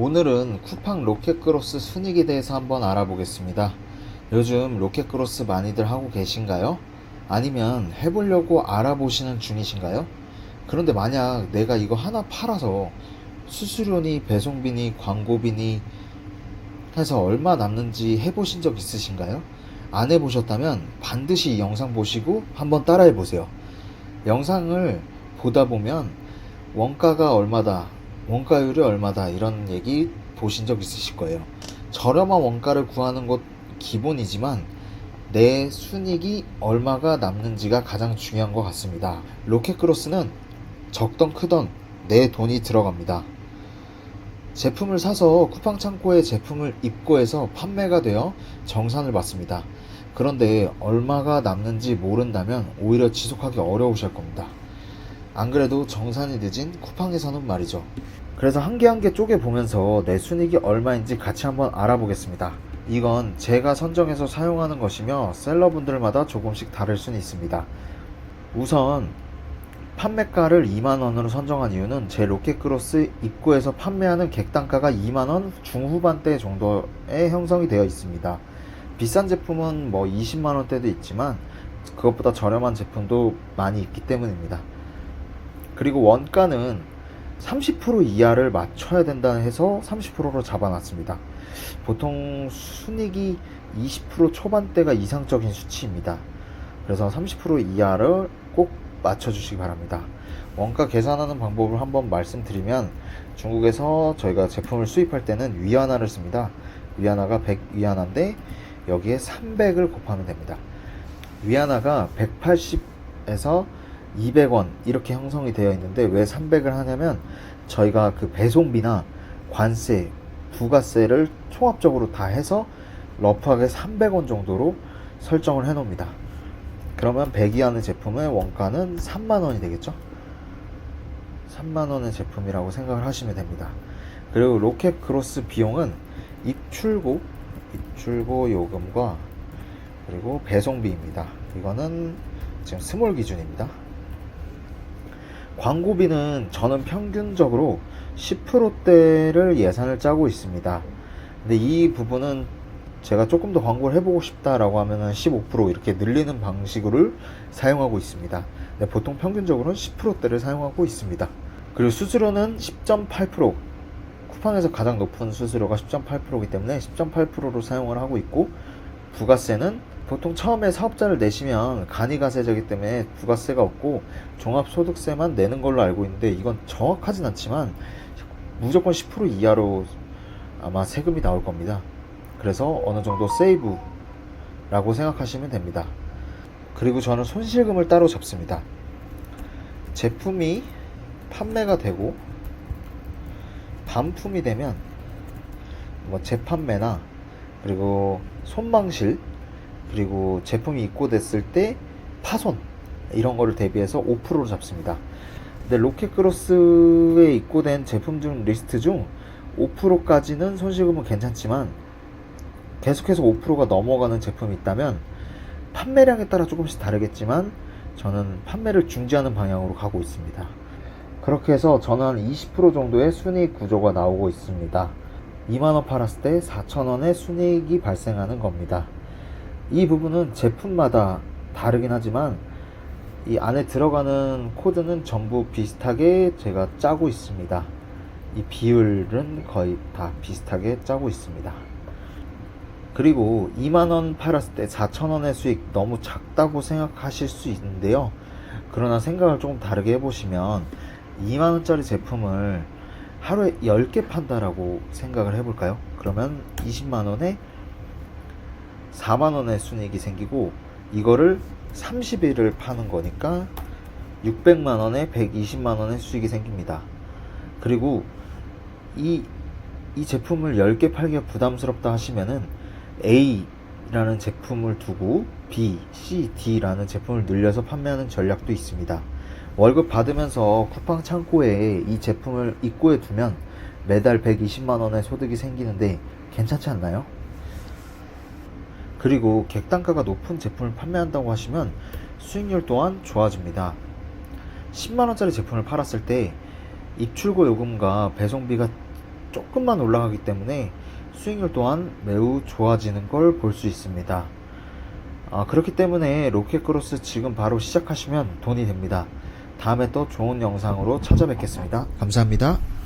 오늘은 쿠팡 로켓크로스 순익에 대해서 한번 알아보겠습니다. 요즘 로켓크로스 많이들 하고 계신가요? 아니면 해보려고 알아보시는 중이신가요? 그런데 만약 내가 이거 하나 팔아서 수수료니 배송비니 광고비니 해서 얼마 남는지 해보신 적 있으신가요? 안 해보셨다면 반드시 이 영상 보시고 한번 따라해 보세요. 영상을 보다 보면 원가가 얼마다, 원가율이 얼마다 이런 얘기 보신 적 있으실 거예요. 저렴한 원가를 구하는 것 기본이지만 내 순익이 얼마가 남는지가 가장 중요한 것 같습니다. 로켓크로스는 적던 크던 내 돈이 들어갑니다. 제품을 사서 쿠팡 창고에 제품을 입고해서 판매가 되어 정산을 받습니다. 그런데 얼마가 남는지 모른다면 오히려 지속하기 어려우실 겁니다. 안 그래도 정산이 늦은 쿠팡에서는 말이죠. 그래서 한 개 한 개 쪼개 보면서 내 순익이 얼마인지 같이 한번 알아보겠습니다. 이건 제가 선정해서 사용하는 것이며 셀러분들마다 조금씩 다를 수는 있습니다. 우선 판매가를 2만원으로 선정한 이유는 제 로켓크로스 입고해서 판매하는 객단가가 2만원 중후반대 정도에 형성이 되어 있습니다. 비싼 제품은 뭐 20만원대도 있지만 그것보다 저렴한 제품도 많이 있기 때문입니다. 그리고 원가는 30% 이하를 맞춰야 된다 해서 30%로 잡아놨습니다. 보통 순익이 20% 초반대가 이상적인 수치입니다. 그래서 30% 이하를 꼭 맞춰주시기 바랍니다. 원가 계산하는 방법을 한번 말씀드리면 중국에서 저희가 제품을 수입할 때는 위안화를 씁니다. 위안화가 100위안화인데 여기에 300을 곱하면 됩니다. 위안화가 180에서 200원 이렇게 형성이 되어 있는데 왜 300을 하냐면 저희가 그 배송비나 관세, 부가세를 총합적으로 다 해서 러프하게 300원 정도로 설정을 해 놓습니다. 그러면 100이 하는 제품의 원가는 3만 원이 되겠죠? 3만 원의 제품이라고 생각을 하시면 됩니다. 그리고 로켓 크로스 비용은 입출고, 입출고 요금과 그리고 배송비입니다. 이거는 지금 스몰 기준입니다. 광고비는 저는 평균적으로 10%대를 예산을 짜고 있습니다. 근데 이 부분은 제가 조금 더 광고를 해보고 싶다라고 하면은 15% 이렇게 늘리는 방식을 사용하고 있습니다. 근데 보통 평균적으로는 10%대를 사용하고 있습니다. 그리고 수수료는 10.8% 쿠팡에서 가장 높은 수수료가 10.8%이기 때문에 10.8%로 사용을 하고 있고 부가세는 보통 처음에 사업자를 내시면 간이가세제이기 때문에 부가세가 없고 종합소득세만 내는 걸로 알고 있는데 이건 정확하진 않지만 무조건 10% 이하로 아마 세금이 나올 겁니다. 그래서 어느 정도 세이브라고 생각하시면 됩니다. 그리고 저는 손실금을 따로 잡습니다. 제품이 판매가 되고 반품이 되면 뭐 재판매나 그리고 손방실 그리고 제품이 입고됐을 때 파손 이런 거를 대비해서 5%로 잡습니다. 근데 로켓크로스에 입고된 제품 중 리스트 중 5%까지는 손실금은 괜찮지만 계속해서 5%가 넘어가는 제품이 있다면 판매량에 따라 조금씩 다르겠지만 저는 판매를 중지하는 방향으로 가고 있습니다. 그렇게 해서 저는 한 20% 정도의 순이익 구조가 나오고 있습니다. 2만원 팔았을 때 4천원의 순이익이 발생하는 겁니다. 이 부분은 제품마다 다르긴 하지만 이 안에 들어가는 코드는 전부 비슷하게 제가 짜고 있습니다. 이 비율은 거의 다 비슷하게 짜고 있습니다. 그리고 2만원 팔았을 때 4천원의 수익 너무 작다고 생각하실 수 있는데요. 그러나 생각을 조금 다르게 해보시면 2만원짜리 제품을 하루에 10개 판다라고 생각을 해볼까요? 그러면 20만원에 4만 원의 순이익이 생기고 이거를 30일을 파는 거니까 600만 원에 120만 원의 수익이 생깁니다. 그리고 이, 이 제품을 10개 팔기가 부담스럽다 하시면은 A라는 제품을 두고 B, C, D라는 제품을 늘려서 판매하는 전략도 있습니다. 월급 받으면서 쿠팡 창고에 이 제품을 입고해 두면 매달 120만 원의 소득이 생기는데 괜찮지 않나요? 그리고 객단가가 높은 제품을 판매한다고 하시면 수익률 또한 좋아집니다. 10만원짜리 제품을 팔았을 때 입출고 요금과 배송비가 조금만 올라가기 때문에 수익률 또한 매우 좋아지는 걸 볼 수 있습니다. 아, 그렇기 때문에 로켓크로스 지금 바로 시작하시면 돈이 됩니다. 다음에 또 좋은 영상으로 찾아뵙겠습니다. 감사합니다.